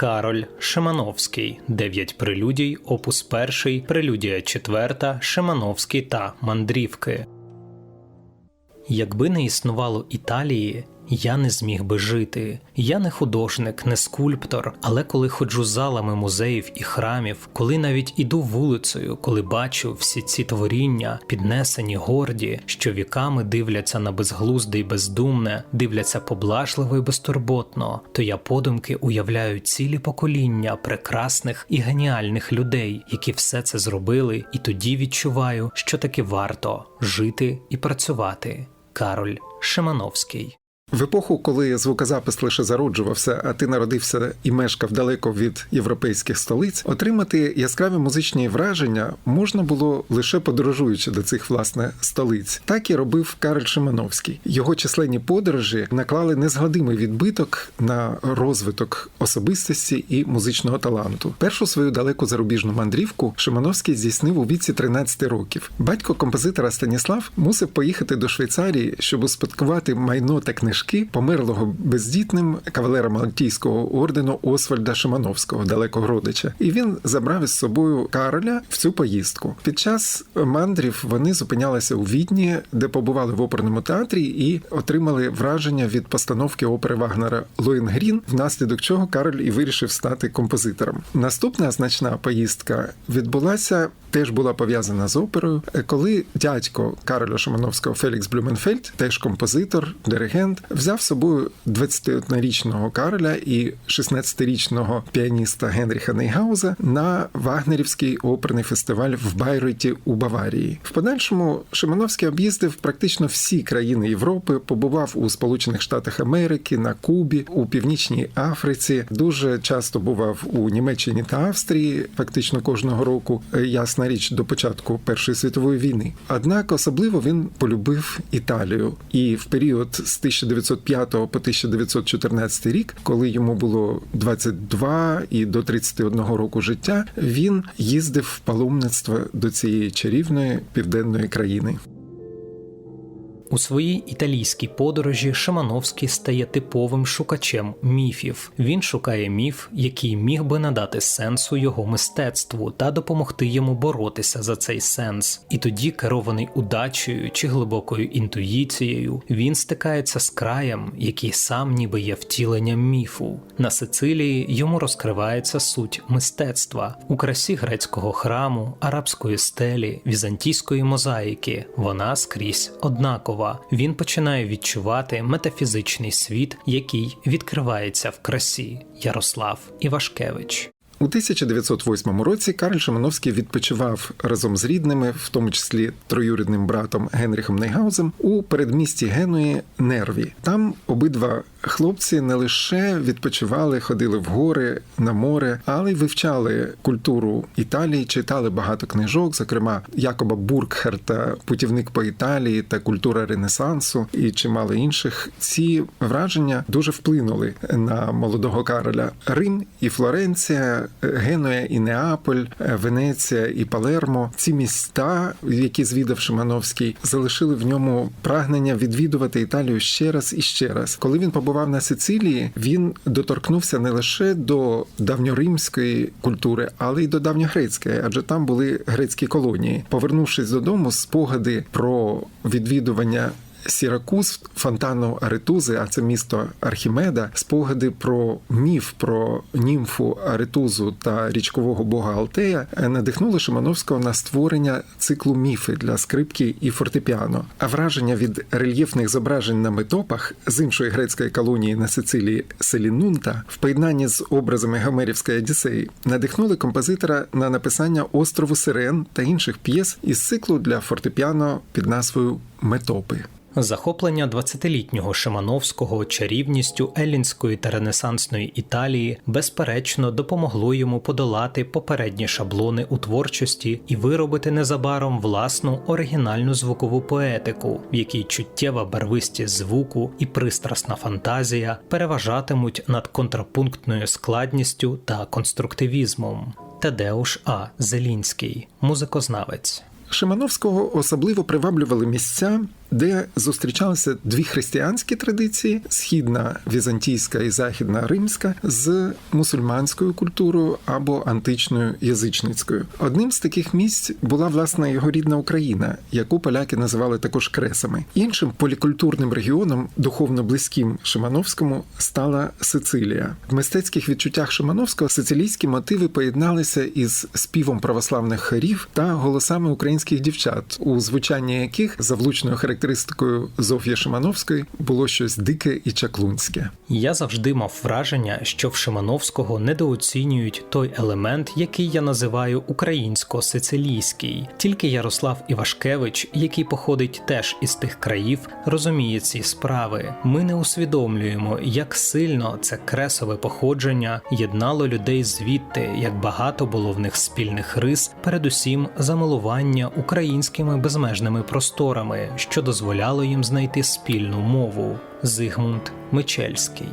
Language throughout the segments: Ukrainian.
Кароль Шимановський, дев'ять прелюдій, опус перший, прелюдія четверта, Шимановський та мандрівки. Якби не існувало Італії, я не зміг би жити. Я не художник, не скульптор, але коли ходжу залами музеїв і храмів, коли навіть іду вулицею, коли бачу всі ці творіння, піднесені горді, що віками дивляться на безглузде й бездумне, дивляться поблажливо й безтурботно, то я подумки уявляю цілі покоління прекрасних і геніальних людей, які все це зробили, і тоді відчуваю, що таки варто жити і працювати. Кароль Шимановський В епоху, коли звукозапис лише зароджувався, а ти народився і мешкав далеко від європейських столиць, отримати яскраві музичні враження можна було лише подорожуючи до цих власне столиць. Так і робив Карл Шимановський. Його численні подорожі наклали незгладимий відбиток на розвиток особистості і музичного таланту. Першу свою далеку зарубіжну мандрівку Шимановський здійснив у віці 13 років. Батько композитора Станіслав мусив поїхати до Швейцарії, щоб успадкувати майно та книжки померлого бездітним кавалера Малтійського ордену Освальда Шимановського, далекого родича. І він забрав із собою Кароля в цю поїздку. Під час мандрів вони зупинялися у Відні, де побували в оперному театрі, і отримали враження від постановки опери Вагнера Лоєнгрін, внаслідок чого Кароль і вирішив стати композитором. Наступна значна поїздка відбулася. Теж була пов'язана з оперою, коли дядько Кароля Шимановського Фелікс Блюменфельд, теж композитор, диригент, взяв з собою 21-річного Кароля і 16-річного піаніста Генріха Нейгауза на Вагнерівський оперний фестиваль в Байройті у Баварії. В подальшому Шимановський об'їздив практично всі країни Європи, побував у Сполучених Штатах Америки, на Кубі, у Північній Африці. Дуже часто бував у Німеччині та Австрії, фактично кожного року. Ясна річ до початку Першої світової війни. Однак особливо він полюбив Італію, і в період з 1905 по 1914 рік, коли йому було 22 і до 31 року життя, він їздив в паломництво до цієї чарівної південної країни. У своїй італійській подорожі Шимановський стає типовим шукачем міфів. Він шукає міф, який міг би надати сенсу його мистецтву та допомогти йому боротися за цей сенс. І тоді, керований удачею чи глибокою інтуїцією, він стикається з краєм, який сам ніби є втіленням міфу. На Сицилії йому розкривається суть мистецтва у красі грецького храму, арабської стелі, візантійської мозаїки. Вона скрізь однакова. Він починає відчувати метафізичний світ, який відкривається в красі. Ярослав Івашкевич. У 1908 році Карль Шимановський відпочивав разом з рідними, в тому числі троюрідним братом Генріхом Нейгаузем, у передмісті Генуї Нерві. Там обидва хлопці не лише відпочивали, ходили в гори на море, але й вивчали культуру Італії, читали багато книжок, зокрема Якоба Буркхерта, путівник по Італії та культура Ренесансу і чимало інших. Ці враження дуже вплинули на молодого Кароля. Рим і Флоренція. Генуя і Неаполь, Венеція і Палермо. Ці міста, які звідав Шимановський, залишили в ньому прагнення відвідувати Італію ще раз і ще раз. Коли він побував на Сицилії, він доторкнувся не лише до давньоримської культури, але й до давньогрецької, адже там були грецькі колонії. Повернувшись додому, спогади про відвідування. Сіракуз, фонтану Аретузи, а це місто Архімеда, спогади про міф про німфу Аретузу та річкового бога Алтея надихнули Шимановського на створення циклу міфи для скрипки і фортепіано. А враження від рельєфних зображень на метопах з іншої грецької колонії на Сицилії Селінунта в поєднанні з образами Гомерівської Одіссеї надихнули композитора на написання острову Сирен та інших п'єс із циклу для фортепіано під назвою Метопи. Захоплення 20-літнього Шимановського чарівністю еллінської та ренесансної Італії безперечно допомогло йому подолати попередні шаблони у творчості і виробити незабаром власну оригінальну звукову поетику, в якій чуттєва барвистість звуку і пристрасна фантазія переважатимуть над контрапунктною складністю та конструктивізмом. Тадеуш А. Зелінський, музикознавець. Шимановського особливо приваблювали місця, де зустрічалися дві християнські традиції: східна візантійська і західна римська, з мусульманською культурою або античною язичницькою. Одним з таких місць була власне його рідна Україна, яку поляки називали також кресами. Іншим полікультурним регіоном, духовно близьким Шимановському, стала Сицилія. В мистецьких відчуттях Шимановського сицилійські мотиви поєдналися із співом православних хорів та голосами українських дівчат, у звучанні яких за влучною характеристикою Зоф'ї Шимановської було щось дике і чаклунське. Я завжди мав враження, що в Шимановського недооцінюють той елемент, який я називаю українсько-сицилійський. Тільки Ярослав Івашкевич, який походить теж із тих країв, розуміє ці справи. Ми не усвідомлюємо, як сильно це кресове походження єднало людей звідти, як багато було в них спільних рис, передусім замилування українськими безмежними просторами, що дозволяло їм знайти спільну мову. Зигмунд Мичельський.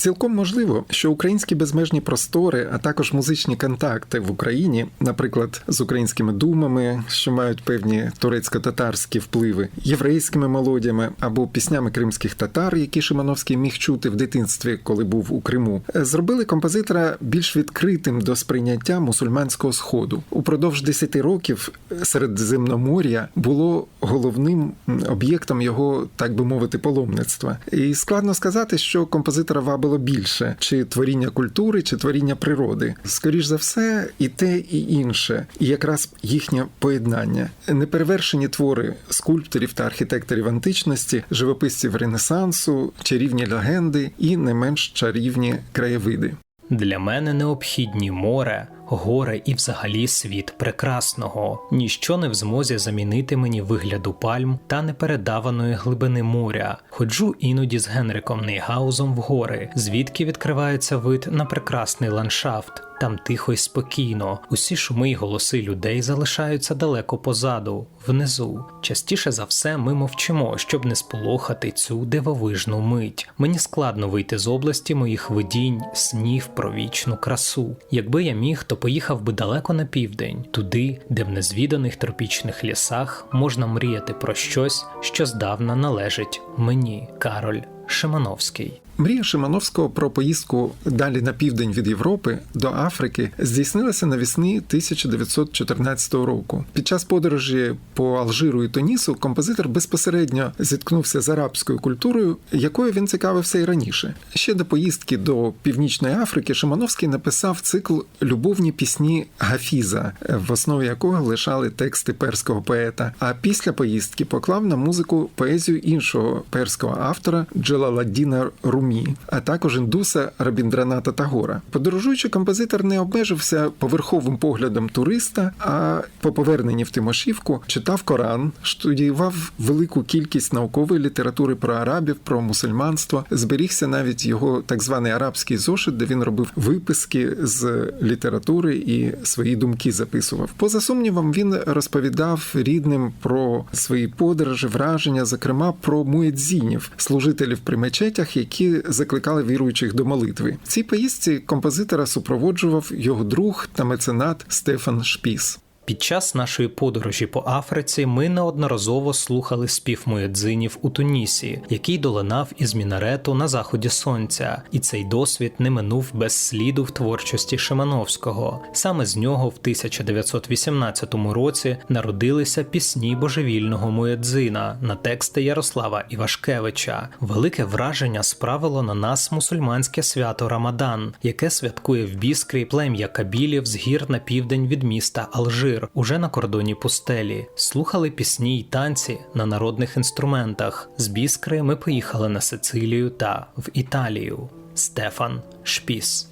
Цілком можливо, що українські безмежні простори, а також музичні контакти в Україні, наприклад, з українськими думами, що мають певні турецько-татарські впливи, єврейськими мелодіями або піснями кримських татар, які Шимановський міг чути в дитинстві, коли був у Криму, зробили композитора більш відкритим до сприйняття мусульманського сходу. Упродовж 10 років Середземномор'я було головним об'єктом його, так би мовити, паломництва. І складно сказати, що композитора вабило більше чи творіння культури, чи творіння природи. Скоріш за все, і те, і інше, і якраз їхнє поєднання. Неперевершені твори скульпторів та архітекторів античності, живописців Ренесансу, чарівні легенди і не менш чарівні краєвиди. Для мене необхідні море, горе і взагалі світ прекрасного. Ніщо не в змозі замінити мені вигляду пальм та непередаваної глибини моря. Ходжу іноді з Генриком Нейгаузом в гори, звідки відкривається вид на прекрасний ландшафт. Там тихо й спокійно, усі шуми й голоси людей залишаються далеко позаду, внизу. Частіше за все ми мовчимо, щоб не сполохати цю дивовижну мить. Мені складно вийти з області моїх видінь, снів про вічну красу. Якби я міг, то поїхав би далеко на південь, туди, де в незвіданих тропічних лісах можна мріяти про щось, що здавна належить мені, Кароль Шимановський. Мрія Шимановського про поїздку далі на південь від Європи до Африки здійснилася навесні 1914 року. Під час подорожі по Алжиру і Тунісу композитор безпосередньо зіткнувся з арабською культурою, якою він цікавився і раніше. Ще до поїздки до Північної Африки Шимановський написав цикл Любовні пісні Гафіза, в основі якого лишали тексти перського поета. А після поїздки поклав на музику поезію іншого перського автора Джалаладдіна Румі, а також індуса Рабіндраната Тагора. Подорожуючи, композитор не обмежився поверховим поглядом туриста, а по поверненні в Тимошівку читав Коран, студіював велику кількість наукової літератури про арабів, про мусульманство. Зберігся навіть його так званий арабський зошит, де він робив виписки з літератури і свої думки записував. Поза сумнівом, він розповідав рідним про свої подорожі, враження, зокрема про муедзінів, служителів при мечетях, які закликали віруючих до молитви. В цій поїздці композитора супроводжував його друг та меценат Стефан Шпіс. Під час нашої подорожі по Африці ми неодноразово слухали спів муедзинів у Тунісі, який долинав із мінарету на заході сонця, і цей досвід не минув без сліду в творчості Шимановського. Саме з нього в 1918 році народилися пісні божевільного муедзина на тексти Ярослава Івашкевича. Велике враження справило на нас мусульманське свято Рамадан, яке святкує в Біскрі плем'я Кабілів з гір на південь від міста Алжир уже на кордоні пустелі, слухали пісні й танці на народних інструментах. З Біскри ми поїхали на Сицилію та в Італію. Стефан Шпіс.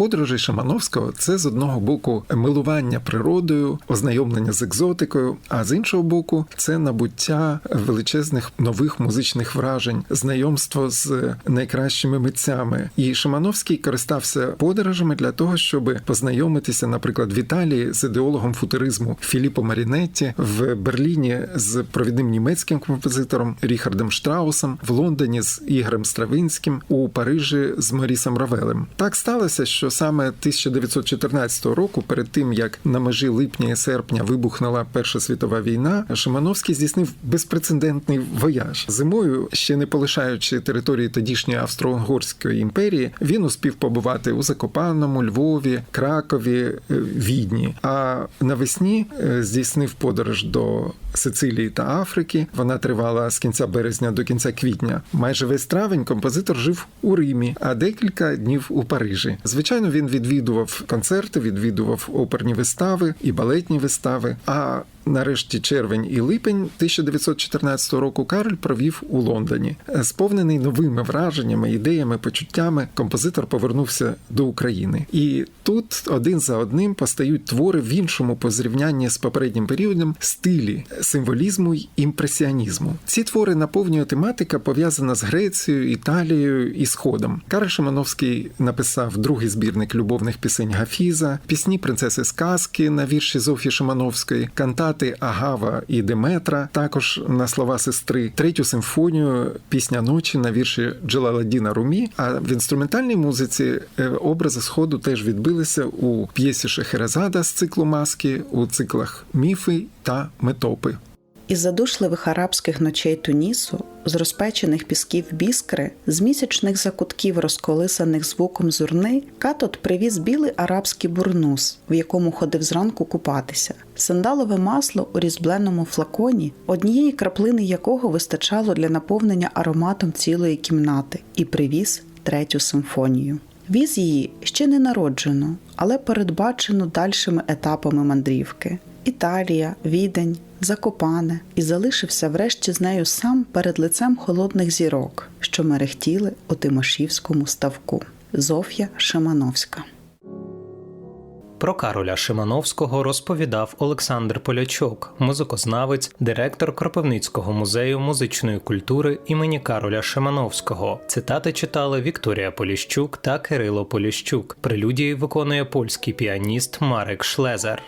Подорожі Шамановського це з одного боку милування природою, ознайомлення з екзотикою, а з іншого боку, це набуття величезних нових музичних вражень, знайомство з найкращими митцями. І Шимановський користався подорожами для того, щоб познайомитися, наприклад, в Італії з ідеологом футуризму Філіппо Марінетті, в Берліні з провідним німецьким композитором Ріхардом Штраусом, в Лондоні з Ігорем Стравинським, у Парижі з Морісом Равелем. Так сталося, що що саме 1914 року, перед тим як на межі липня і серпня вибухнула Перша світова війна, Шимановський здійснив безпрецедентний вояж. Зимою, ще не полишаючи території тодішньої Австро-Угорської імперії, він успів побувати у Закопаному, Львові, Кракові, е, Відні. А навесні е, здійснив подорож до Сицилії та Африки. Вона тривала з кінця березня до кінця квітня. Майже весь травень композитор жив у Римі, а декілька днів у Парижі. Звичайно, він відвідував концерти, відвідував оперні вистави і балетні вистави. А Нарешті червень і липень 1914 року Кароль провів у Лондоні. Сповнений новими враженнями, ідеями, почуттями, композитор повернувся до України. І тут один за одним постають твори в іншому по зрівнянні з попереднім періодом стилі символізму й імпресіонізму. Ці твори наповнює тематика, пов'язана з Грецією, Італією і Сходом. Карл Шимановський написав другий збірник любовних пісень Гафіза, пісні принцеси сказки на вірші Зофії Шимановської, кантати Агава і Деметра, також на слова сестри, третю симфонію Пісня ночі на вірші Джелаладіна Румі. А в інструментальній музиці е, образи сходу теж відбилися у п'єсі Шехерезада з циклу маски, у циклах Міфи та Метопи. Із задушливих арабських ночей Тунісу, з розпечених пісків біскри, з місячних закутків, розколисаних звуком зурни, Катот привіз білий арабський бурнус, в якому ходив зранку купатися, сандалове масло у різбленому флаконі, однієї краплини якого вистачало для наповнення ароматом цілої кімнати, і привіз третю симфонію. Віз її ще не народжено, але передбачено дальшими етапами мандрівки. Італія, Відень, Закопане, і залишився врешті з нею сам перед лицем холодних зірок, що мерехтіли у Тимошівському ставку. Зоф'я Шимановська. Про Кароля Шимановського розповідав Олександр Полячок, музикознавець, директор Кропивницького музею музичної культури імені Кароля Шимановського. Цитати читали Вікторія Поліщук та Кирило Поліщук. Прелюдії виконує польський піаніст Марек Шлезер.